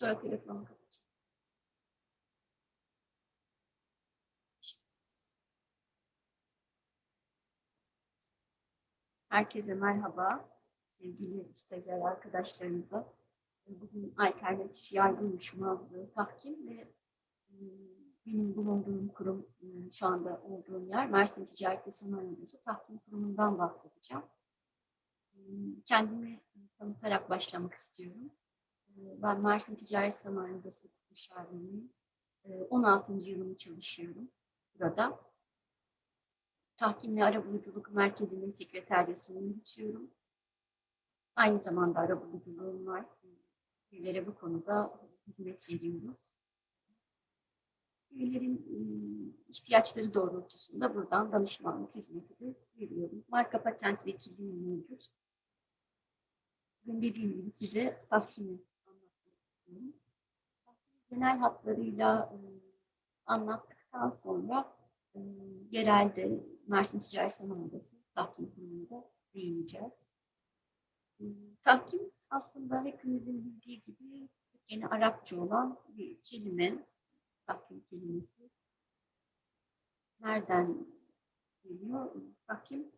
Sonra telefonu kapatacağım. Herkese merhaba. Sevgili stajyer arkadaşlarımıza. Bugün alternatif yargı uyuşmazlığı, tahkim ve e, benim bulunduğum kurum, e, şu anda olduğum yer Mersin Ticaret ve Sanayi Odası Tahkim Kurumu'ndan bahsedeceğim. Kendimi tanıtarak başlamak istiyorum. E, Ben Mersin Ticaret Sanayi Odası müşaviriyim. E, 16. yılımı çalışıyorum burada. Tahkim ve Arabuluculuk Merkezi'nin sekreteryasını yürütüyorum. Aynı zamanda arabuluculuğum var. Üyelere bu konuda hizmet veriyoruz. Üyelerin ıı, ihtiyaçları doğrultusunda buradan danışmanlık hizmeti de veriyorum. Marka patent vekilliği mevcut. Bugün dediğim gibi size tahkimi genel hatlarıyla ıı, anlattıktan sonra ıı, yerelde Mersin Ticaret Sanayi Odası tahkim kurumunda değineceğiz. Iı, Tahkim aslında hepimizin bildiği gibi yeni Arapça olan bir kelime, tahkim kelimesi. Nereden geliyor? Tahkim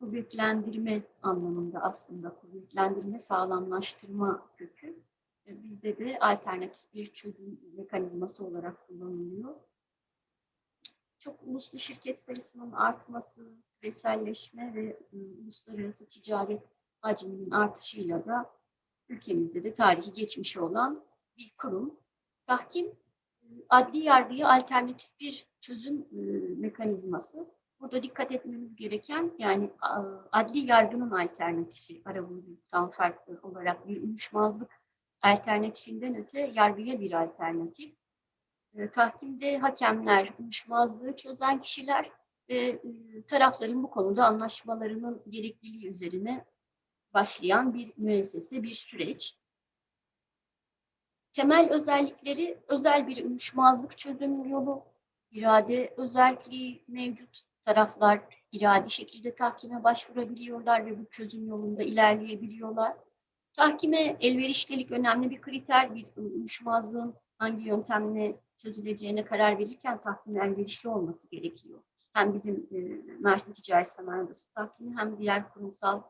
kuvvetlendirme anlamında aslında kuvvetlendirme, sağlamlaştırma kökü. E, Bizde de alternatif bir çözüm mekanizması olarak kullanılıyor. Çok uluslu şirket sayısının artması, küreselleşme ve e, uluslararası ticaret hacminin artışıyla da ülkemizde de tarihi geçmişi olan bir kurum. Tahkim e, adli yargıya alternatif bir çözüm e, mekanizması. Burada dikkat etmemiz gereken yani adli yargının alternatifi arabuluculuktan farklı olarak bir uyuşmazlık alternatifinden öte yargıya bir alternatif. E, Tahkimde hakemler, uyuşmazlığı çözen kişiler ve e, tarafların bu konuda anlaşmalarının gerekliliği üzerine başlayan bir müessese, bir süreç. Temel özellikleri özel bir uyuşmazlık çözüm yolu, irade özelliği mevcut. Taraflar iradi şekilde tahkime başvurabiliyorlar ve bu çözüm yolunda ilerleyebiliyorlar. Tahkime elverişlilik önemli bir kriter. Bir uyuşmazlığın hangi yöntemle çözüleceğine karar verirken tahkime elverişli olması gerekiyor. Hem bizim e, Mersin Ticaret Sanayi Odası tahkimi hem diğer kurumsal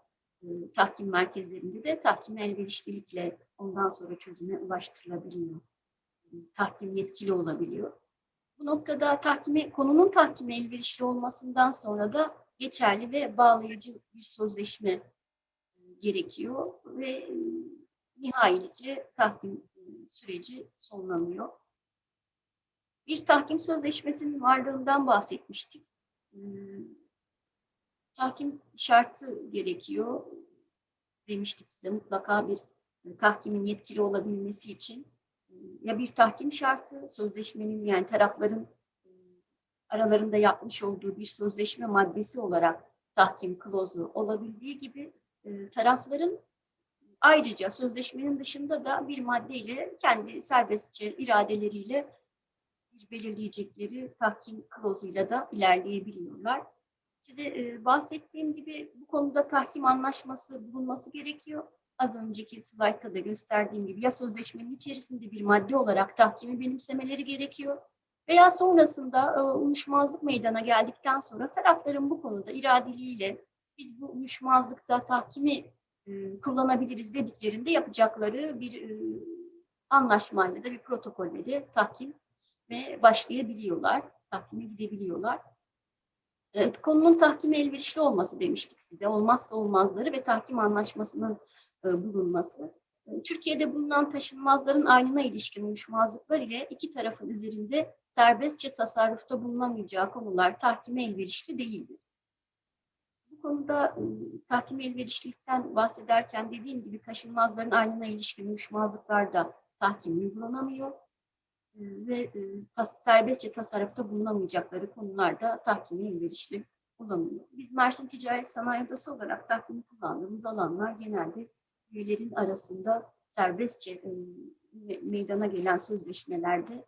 e, tahkim merkezlerinde de tahkim elverişlilikle ondan sonra çözüme ulaştırılabiliyor. E, Tahkim yetkili olabiliyor. Bu noktada tahkime, konunun tahkime elverişli olmasından sonra da geçerli ve bağlayıcı bir sözleşme e, gerekiyor ve e, nihayilikle tahkim e, süreci sonlanıyor. Bir tahkim sözleşmesinin varlığından bahsetmiştik. Tahkim şartı gerekiyor. Demiştik size mutlaka bir tahkimin yetkili olabilmesi için ya bir tahkim şartı sözleşmenin yani tarafların e, aralarında yapmış olduğu bir sözleşme maddesi olarak tahkim klozu olabildiği gibi e, tarafların ayrıca sözleşmenin dışında da bir maddeyle kendi serbestçe iradeleriyle belirleyecekleri tahkim klozuyla da ilerleyebiliyorlar. Size e, bahsettiğim gibi bu konuda tahkim anlaşması bulunması gerekiyor. Az önceki slaytta da gösterdiğim gibi ya sözleşmenin içerisinde bir madde olarak tahkimi benimsemeleri gerekiyor veya sonrasında e, uyuşmazlık meydana geldikten sonra tarafların bu konuda iradeliğiyle biz bu uyuşmazlıkta tahkimi e, kullanabiliriz dediklerinde yapacakları bir e, anlaşmayla da bir protokolle de tahkim ve başlayabiliyorlar, tahkime gidebiliyorlar. Evet, konunun tahkime elverişli olması demiştik size. Olmazsa olmazları ve tahkim anlaşmasının bulunması. E, Türkiye'de bulunan taşınmazların aynına ilişkin uyuşmazlıklar ile iki tarafın üzerinde serbestçe tasarrufta bulunamayacağı konular tahkime elverişli değildir. Bu konuda e, tahkim elverişlilikten bahsederken dediğim gibi taşınmazların aynına ilişkin uyuşmazlıklarda tahkim uygulanamıyor E, ve e, serbestçe tasarrufta bulunamayacakları konularda tahkime elverişli kullanılıyor. Biz Mersin Ticaret Sanayi Odası olarak tahkimi kullandığımız alanlar genelde üyelerin arasında serbestçe e, me- meydana gelen sözleşmelerde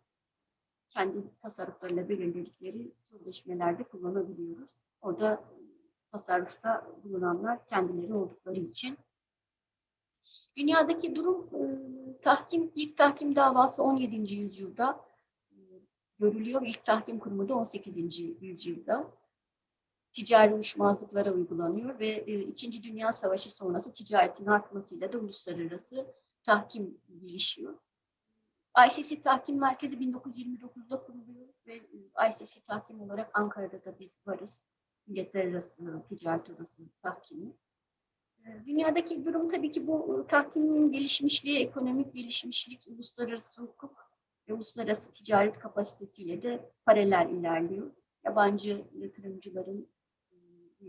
kendi tasarruflarıyla belirledikleri sözleşmelerde kullanabiliyoruz. Orada tasarrufta bulunanlar kendileri oldukları için. Dünyadaki durum e, tahkim, ilk tahkim davası 17. yüzyılda e, görülüyor. İlk tahkim kurumu da 18. yüzyılda ticari uyuşmazlıklara uygulanıyor ve e, İkinci Dünya Savaşı sonrası ticaretin artmasıyla da uluslararası tahkim gelişiyor. ICC Tahkim Merkezi 1929'da kuruluyor ve e, ICC Tahkim olarak Ankara'da da biz varız. Milletler Arası Ticaret Odası Tahkimi. E, Dünyadaki durum tabii ki bu e, tahkimin gelişmişliği, ekonomik gelişmişlik, uluslararası hukuk ve uluslararası ticaret kapasitesiyle de paralel ilerliyor. Yabancı yatırımcıların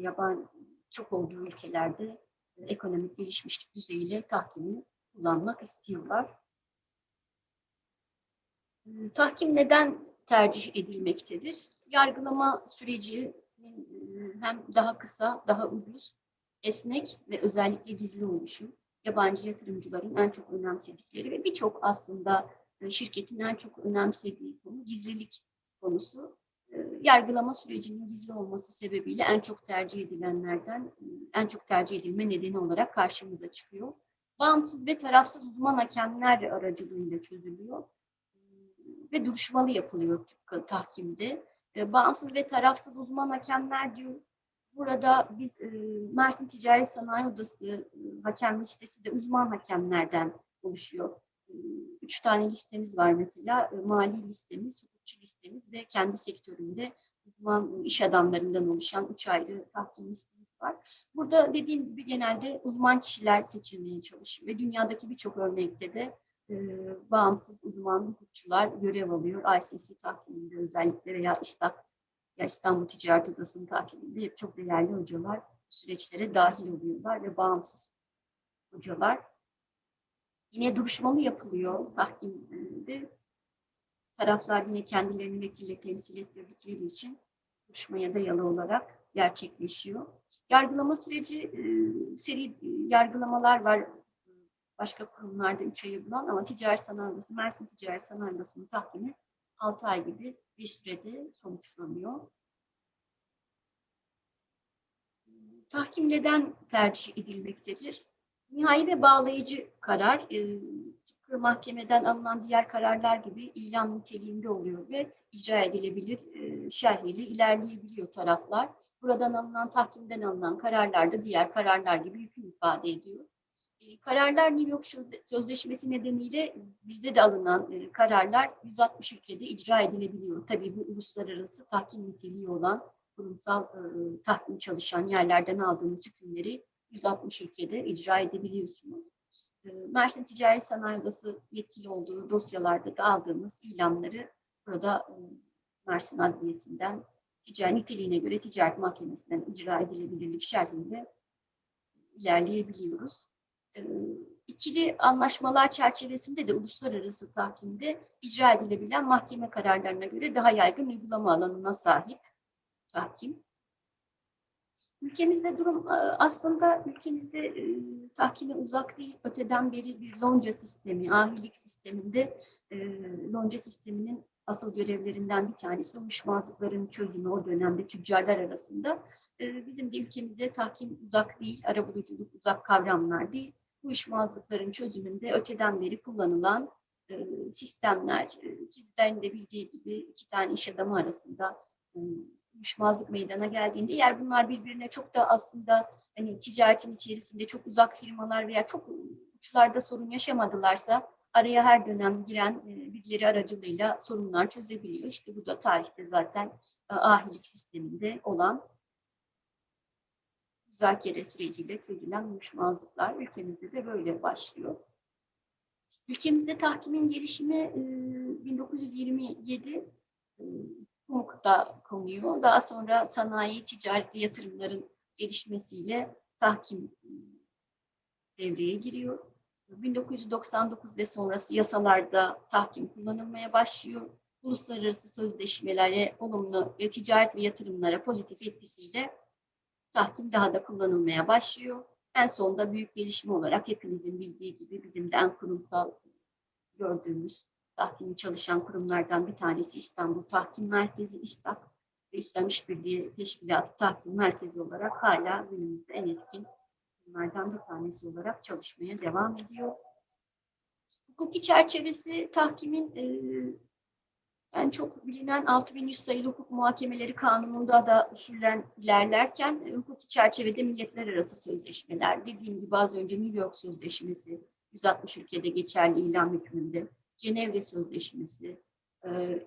yaban çok olduğu ülkelerde e, ekonomik gelişmişlik düzeyiyle tahkimi kullanmak istiyorlar. E, Tahkim neden tercih edilmektedir? Yargılama süreci e, hem daha kısa, daha ucuz, esnek ve özellikle gizli oluşu, yabancı yatırımcıların en çok önemsedikleri ve birçok aslında e, şirketin en çok önemsediği konu gizlilik konusu. Yargılama sürecinin gizli olması sebebiyle en çok tercih edilenlerden, en çok tercih edilme nedeni olarak karşımıza çıkıyor. Bağımsız ve tarafsız uzman hakemler aracılığıyla çözülüyor ve duruşmalı yapılıyor tıpkı tahkimde. E, Bağımsız ve tarafsız uzman hakemler diyor. Burada biz e, Mersin Ticaret Sanayi Odası e, hakem listesi de uzman hakemlerden oluşuyor. Üç tane listemiz var mesela. Mali listemiz, hukukçu listemiz ve kendi sektöründe uzman iş adamlarından oluşan üç ayrı tahkim listemiz var. Burada dediğim gibi genelde uzman kişiler seçilmeye çalışıyor ve dünyadaki birçok örnekte de e, bağımsız uzman hukukçular görev alıyor. ICC tahkiminde özellikle veya İSTAK ya İstanbul Ticaret Odası'nın takibinde hep çok değerli hocalar süreçlere dahil oluyorlar ve bağımsız hocalar. Yine duruşmalı yapılıyor tahkimde. Taraflar yine kendilerini vekille temsil ettirdikleri için duruşmaya dayalı olarak gerçekleşiyor. Yargılama süreci, e, seri yargılamalar var başka kurumlarda 3 ayı bulan ama Ticaret Sanayi Odası, Mersin Ticaret Sanayi Odası'nın tahkimi 6 ay gibi bir sürede sonuçlanıyor. Tahkim neden tercih edilmektedir? Nihai ve bağlayıcı karar, e, mahkemeden alınan diğer kararlar gibi ilan niteliğinde oluyor ve icra edilebilir e, şerhiyle ilerleyebiliyor taraflar. Buradan alınan, tahkimden alınan kararlar da diğer kararlar gibi hüküm ifade ediyor. E, kararlar New York Sözleşmesi nedeniyle bizde de alınan e, kararlar 160 ülkede icra edilebiliyor. Tabii bu uluslararası tahkim niteliği olan kurumsal tahkim çalışan yerlerden aldığınız hükümleri 160 ülkede icra edebiliyorsunuz. E, Mersin Ticaret Sanayi Odası yetkili olduğu dosyalarda da aldığımız ilanları burada e, Mersin Adliyesi'nden ticari niteliğine göre ticaret mahkemesinden icra edilebilirlik şerhiyle ilerleyebiliyoruz. E, ikili anlaşmalar çerçevesinde de uluslararası tahkimde icra edilebilen mahkeme kararlarına göre daha yaygın uygulama alanına sahip tahkim. Ülkemizde durum e, aslında ülkemizde e, tahkime uzak değil. Öteden beri bir lonca sistemi, ahilik sisteminde e, lonca sisteminin asıl görevlerinden bir tanesi uyuşmazlıkların çözümü o dönemde tüccarlar arasında. E, bizim de ülkemize tahkim uzak değil, arabuluculuk uzak kavramlar değil uyuşmazlıkların çözümünde öteden beri kullanılan sistemler. E, sizlerin de bildiği gibi iki tane iş adamı arasında uyuşmazlık meydana geldiğinde eğer bunlar birbirine çok da aslında hani ticaretin içerisinde çok uzak firmalar veya çok uçlarda sorun yaşamadılarsa araya her dönem giren e, birileri aracılığıyla sorunlar çözebiliyor. İşte bu da tarihte zaten e, ahilik sisteminde olan müzakere süreciyle çözülen uyuşmazlıklar ülkemizde de böyle başlıyor. Ülkemizde tahkimin gelişimi 1927 hukukta konuyor. Daha sonra sanayi, ticaretli yatırımların gelişmesiyle tahkim devreye giriyor. 1999 ve sonrası yasalarda tahkim kullanılmaya başlıyor. Uluslararası sözleşmelere olumlu ve ticaret ve yatırımlara pozitif etkisiyle tahkim daha da kullanılmaya başlıyor. En sonunda büyük gelişme olarak hepinizin bildiği gibi bizim de en kurumsal gördüğümüz tahkimi çalışan kurumlardan bir tanesi İstanbul Tahkim Merkezi İSTAK ve İslam İşbirliği Teşkilatı Tahkim Merkezi olarak hala günümüzde en etkin kurumlardan bir tanesi olarak çalışmaya devam ediyor. Hukuki çerçevesi tahkimin e, yani çok bilinen 6100 sayılı hukuk muhakemeleri kanununda da usullen ilerlerken e, hukuki çerçevede milletler arası sözleşmeler, dediğim gibi az önce New York Sözleşmesi, 160 ülkede geçerli ilan hükmünde, Cenevre Sözleşmesi, e,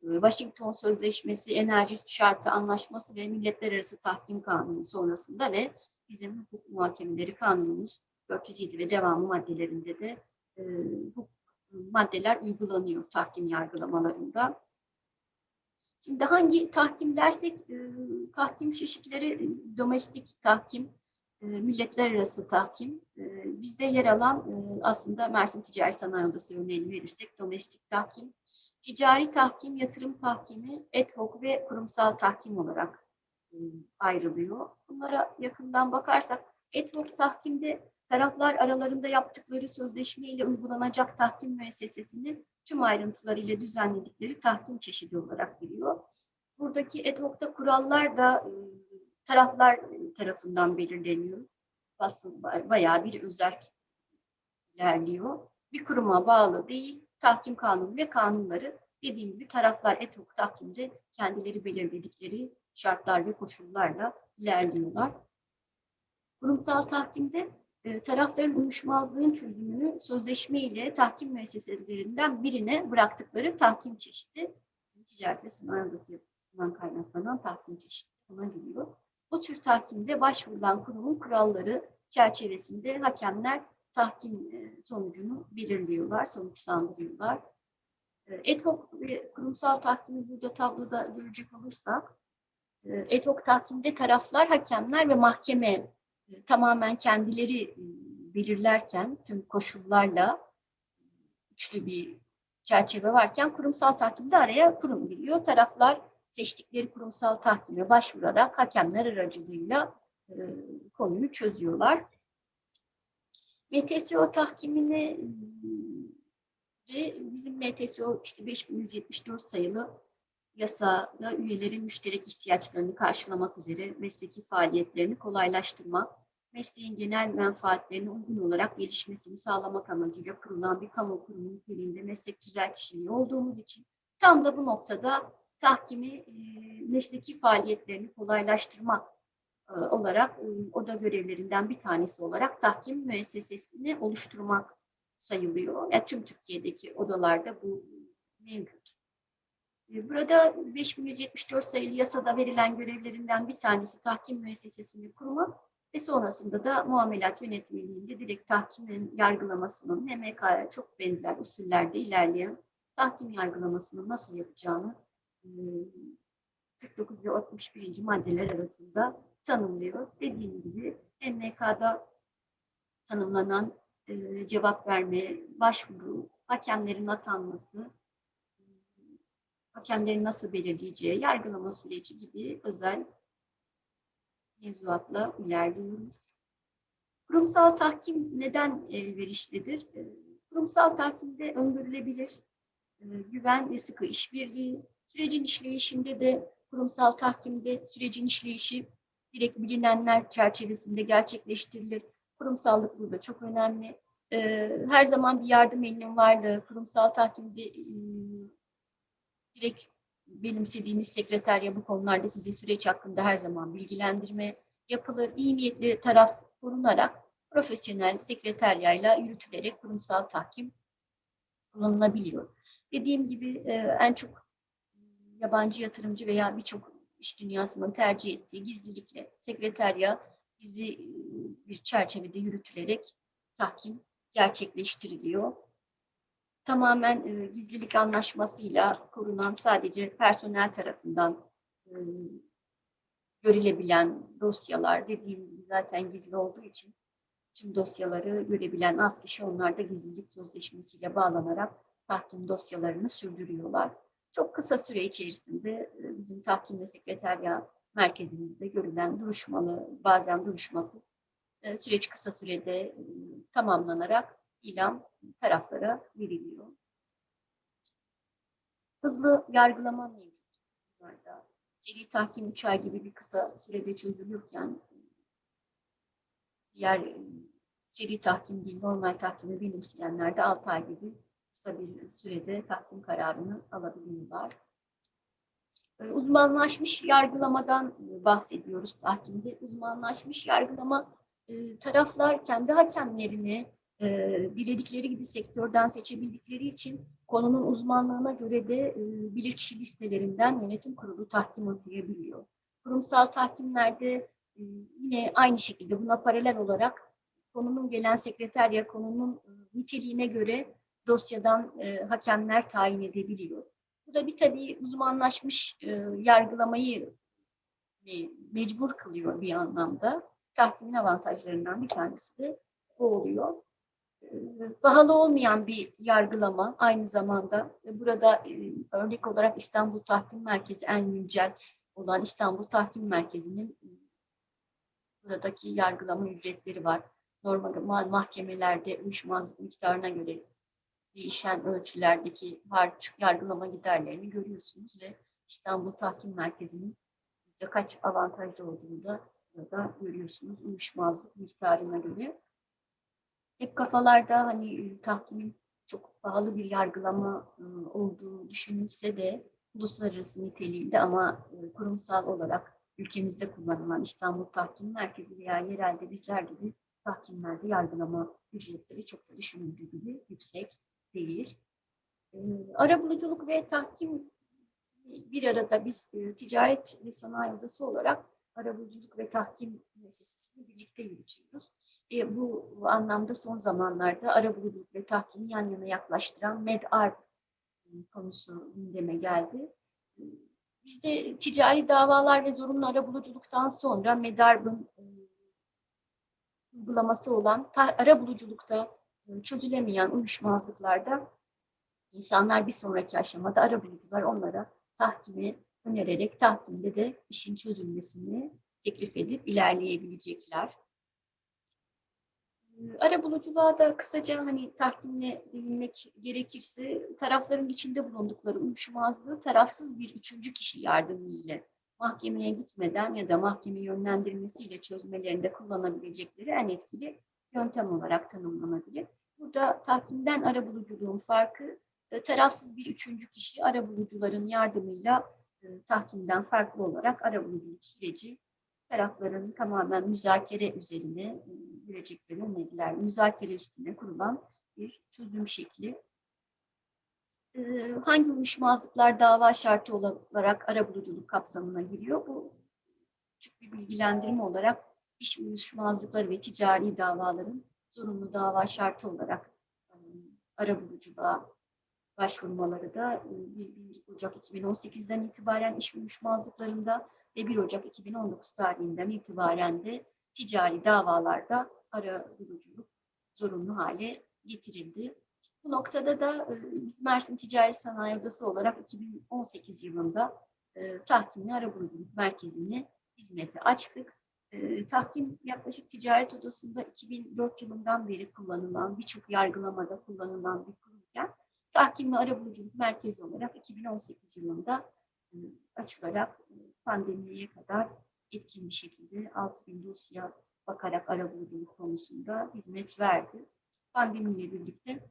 Washington Sözleşmesi, Enerji Şartı Anlaşması ve Milletler Arası Tahkim Kanunu sonrasında ve bizim hukuk muhakemeleri kanunumuz 407 ve devamı maddelerinde de e, bu maddeler uygulanıyor tahkim yargılamalarında. Şimdi hangi tahkim dersek, e, tahkim çeşitleri domestik tahkim, milletler arası tahkim. E, bizde yer alan e, aslında Mersin Ticari Sanayi Odası örneğini verirsek domestik tahkim, ticari tahkim, yatırım tahkimi, ad hoc ve kurumsal tahkim olarak e, ayrılıyor. Bunlara yakından bakarsak, ad hoc tahkimde taraflar aralarında yaptıkları sözleşme ile uygulanacak tahkim müessesesini tüm ayrıntılarıyla düzenledikleri tahkim çeşidi olarak biliyor. Buradaki ad hoc'ta kurallar da e, taraflar tarafından belirleniyor. Aslında bayağı bir özerk ilerliyor. Bir kuruma bağlı değil, tahkim kanunu ve kanunları dediğim gibi taraflar hoc tahkimde kendileri belirledikleri şartlar ve koşullarla ilerliyorlar. Kurumsal tahkimde e, tarafların uyuşmazlığın çözümünü sözleşme ile tahkim müesseselerinden birine bıraktıkları tahkim çeşidi ticaret ve sanayi yasasından kaynaklanan tahkim çeşidi buna giriyor. Bu tür tahkimde başvurulan kurumun kuralları çerçevesinde hakemler tahkim e, sonucunu belirliyorlar, sonuçlandırıyorlar. E, ad hoc ve kurumsal tahkimi burada tabloda görecek olursak, e, ad hoc tahkimde taraflar, hakemler ve mahkeme tamamen kendileri belirlerken tüm koşullarla üçlü bir çerçeve varken kurumsal tahkimde araya kurum giriyor. Taraflar seçtikleri kurumsal tahkime başvurarak hakemler aracılığıyla e, konuyu çözüyorlar. MTSO tahkimini de bizim MTSO işte 5174 sayılı yasada üyelerin müşterek ihtiyaçlarını karşılamak üzere mesleki faaliyetlerini kolaylaştırmak, mesleğin genel menfaatlerine uygun olarak gelişmesini sağlamak amacıyla kurulan bir kamu kurumu niteliğinde meslek güzel kişiliği olduğumuz için tam da bu noktada tahkimi e, mesleki faaliyetlerini kolaylaştırmak e, olarak oda görevlerinden bir tanesi olarak tahkim müessesesini oluşturmak sayılıyor. Yani tüm Türkiye'deki odalarda bu mevcut. Burada 5174 sayılı yasada verilen görevlerinden bir tanesi tahkim müessesesini kurmak ve sonrasında da muamelat yönetmeliğinde direkt tahkimin yargılamasının MMK'ya çok benzer usullerde ilerleyen tahkim yargılamasını nasıl yapacağını 49 ve 61. maddeler arasında tanımlıyor. Dediğim gibi MMK'da tanımlanan cevap verme, başvuru, hakemlerin atanması, hakemlerin nasıl belirleyeceği, yargılama süreci gibi özel mevzuatla ilerliyoruz. Kurumsal tahkim neden elverişlidir? Kurumsal tahkimde öngörülebilir güven ve sıkı işbirliği, sürecin işleyişinde de kurumsal tahkimde sürecin işleyişi direkt bilinenler çerçevesinde gerçekleştirilir. Kurumsallık burada çok önemli. E, her zaman bir yardım elinin varlığı, kurumsal tahkimde direkt benimsediğiniz sekreterya bu konularda size süreç hakkında her zaman bilgilendirme yapılır. İyi niyetli taraf korunarak profesyonel sekreteryayla yürütülerek kurumsal tahkim kullanılabiliyor. Dediğim gibi e, en çok yabancı yatırımcı veya birçok iş dünyasının tercih ettiği gizlilikle sekreterya gizli e, bir çerçevede yürütülerek tahkim gerçekleştiriliyor tamamen e, gizlilik anlaşmasıyla korunan sadece personel tarafından e, görülebilen dosyalar dediğim zaten gizli olduğu için tüm dosyaları görebilen az kişi onlar da gizlilik sözleşmesiyle bağlanarak tahkim dosyalarını sürdürüyorlar. Çok kısa süre içerisinde e, bizim tahkim ve sekreterya merkezimizde görülen duruşmalı, bazen duruşmasız e, süreç kısa sürede e, tamamlanarak ilan taraflara veriliyor. Hızlı yargılama mevcut. Seri tahkim 3 ay gibi bir kısa sürede çözülürken diğer seri tahkim değil, normal tahkimi benimseyenler de 6 ay gibi kısa bir sürede tahkim kararını alabiliyorlar. E, Uzmanlaşmış yargılamadan bahsediyoruz tahkimde. Uzmanlaşmış yargılama e, taraflar kendi hakemlerini e, diledikleri gibi sektörden seçebildikleri için konunun uzmanlığına göre de e, bilirkişi listelerinden yönetim kurulu tahkim atayabiliyor. Kurumsal tahkimlerde e, yine aynı şekilde buna paralel olarak konunun gelen sekreterya konunun e, niteliğine göre dosyadan e, hakemler tayin edebiliyor. Bu da bir tabii uzmanlaşmış e, yargılamayı e, mecbur kılıyor bir anlamda. Tahkimin avantajlarından bir tanesi de bu oluyor. E, pahalı olmayan bir yargılama aynı zamanda. E, burada e, örnek olarak İstanbul Tahkim Merkezi en güncel olan İstanbul Tahkim Merkezi'nin e, buradaki yargılama ücretleri var. Normal mahkemelerde uyuşmazlık miktarına göre değişen ölçülerdeki yargılama giderlerini görüyorsunuz ve İstanbul Tahkim Merkezi'nin kaç avantajlı olduğunu da burada görüyorsunuz uyuşmazlık miktarına göre. Hep kafalarda hani tahkimin çok pahalı bir yargılama olduğu düşünülse de uluslararası niteliğinde ama kurumsal olarak ülkemizde kullanılan İstanbul Tahkim Merkezi veya yerelde bizler gibi tahkimlerde yargılama ücretleri çok da düşünüldüğü gibi yüksek değil. E, arabuluculuk ve tahkim bir arada biz e, ticaret ve sanayi odası olarak arabuluculuk ve tahkim müessesesini birlikte yürütüyoruz. E, bu, anlamda son zamanlarda arabuluculuk ve tahkimi yan yana yaklaştıran MEDAR konusu gündeme geldi. Bizde ticari davalar ve zorunlu arabuluculuktan sonra MEDARB'ın e, uygulaması olan arabuluculukta çözülemeyen uyuşmazlıklarda insanlar bir sonraki aşamada arabulucular onlara tahkimi önererek tahkimde de işin çözülmesini teklif edip ilerleyebilecekler. Arabuluculuğa da kısaca hani tahkimle değinmek gerekirse tarafların içinde bulundukları uyuşmazlığı tarafsız bir üçüncü kişi yardımıyla mahkemeye gitmeden ya da mahkeme yönlendirmesiyle çözmelerinde kullanabilecekleri en etkili yöntem olarak tanımlanabilir. Burada tahkimden arabuluculuğun farkı e, tarafsız bir üçüncü kişi arabulucuların yardımıyla e, tahkimden farklı olarak arabuluculuk süreci tarafların tamamen müzakere üzerine e, verecekleri öneriler, müzakere üstüne kurulan bir çözüm şekli. Hangi uyuşmazlıklar dava şartı olarak arabuluculuk kapsamına giriyor? Bu küçük bir bilgilendirme olarak iş uyuşmazlıkları ve ticari davaların zorunlu dava şartı olarak arabuluculuğa başvurmaları da 1 Ocak 2018'den itibaren iş uyuşmazlıklarında ve 1 Ocak 2019 tarihinden itibaren de ticari davalarda arabuluculuk zorunlu hale getirildi. Bu noktada da biz Mersin Ticaret Sanayi Odası olarak 2018 yılında tahkimli arabuluculuk merkezini hizmete açtık. E, tahkim yaklaşık ticaret odasında 2004 yılından beri kullanılan, birçok yargılamada kullanılan bir kurumken tahkim ve arabuluculuk merkezi olarak 2018 yılında e, açılarak e, pandemiye kadar etkin bir şekilde 6000 dosya bakarak arabuluculuk konusunda hizmet verdi. Pandemiyle birlikte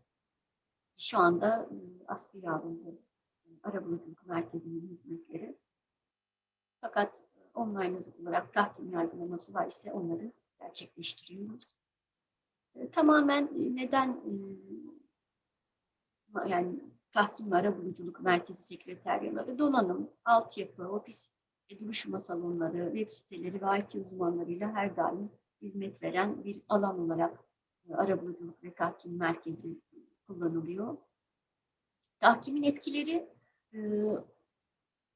şu anda e, askıya alındı e, arabuluculuk merkezinin hizmetleri. Fakat online olarak tahkim yargılaması var ise onları gerçekleştiriyoruz. E, tamamen e, neden e, yani tahkim ve arabuluculuk merkezi sekreteryaları, donanım, altyapı, ofis ve duruşma salonları, web siteleri ve IT uzmanlarıyla her daim hizmet veren bir alan olarak e, arabuluculuk ve tahkim merkezi kullanılıyor. Tahkimin etkileri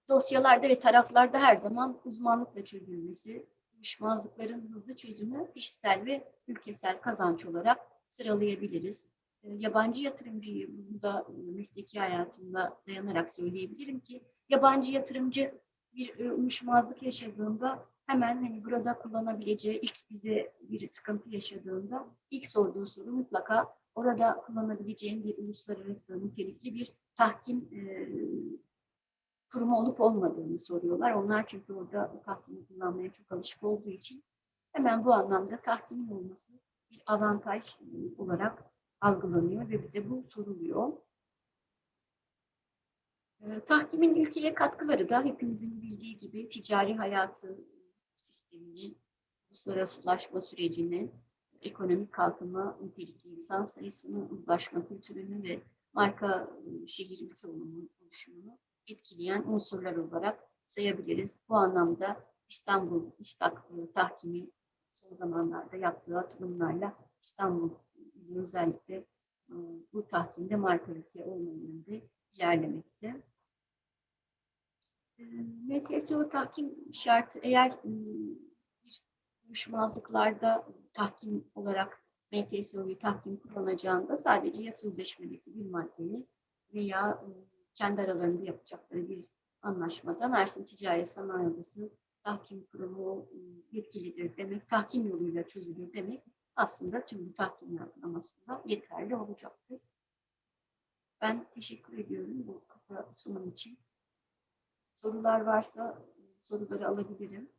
dosyalarda ve taraflarda her zaman uzmanlıkla çözülmesi, uyuşmazlıkların hızlı çözümü kişisel ve ülkesel kazanç olarak sıralayabiliriz. Ee, yabancı yatırımcıyı burada e, mesleki hayatımda dayanarak söyleyebilirim ki yabancı yatırımcı bir e, uyuşmazlık yaşadığında hemen hani burada kullanabileceği ilk bize bir sıkıntı yaşadığında ilk sorduğu soru mutlaka orada kullanabileceğin bir uluslararası nitelikli bir tahkim kurumu olup olmadığını soruyorlar. Onlar çünkü orada tahkimi kullanmaya çok alışık olduğu için hemen bu anlamda tahkimin olması bir avantaj e, olarak algılanıyor ve bize bu soruluyor. E, tahkimin ülkeye katkıları da hepimizin bildiği gibi ticari hayatı sistemini, uluslararasılaşma sürecini, ekonomik kalkınma, nitelikli insan sayısını, uzlaşma kültürünü ve marka e, şehir ülke oluşumunu etkileyen unsurlar olarak sayabiliriz. Bu anlamda İstanbul İstak e, tahkimi son zamanlarda yaptığı atılımlarla İstanbul özellikle e, bu tahkimde marka ülke olma yönünde ilerlemekte. E, MTSO tahkim şartı eğer bir uyuşmazlıklarda tahkim olarak MTSO'yu tahkim kullanacağında sadece ya sözleşmedeki bir maddeyi veya kendi aralarında yapacakları bir anlaşmada Mersin Ticaret Sanayi Odası tahkim kurumu e, yetkilidir demek, tahkim yoluyla çözülür demek aslında tüm bu tahkim yargılamasında yeterli olacaktır. Ben teşekkür ediyorum bu sunum için. Sorular varsa e, soruları alabilirim.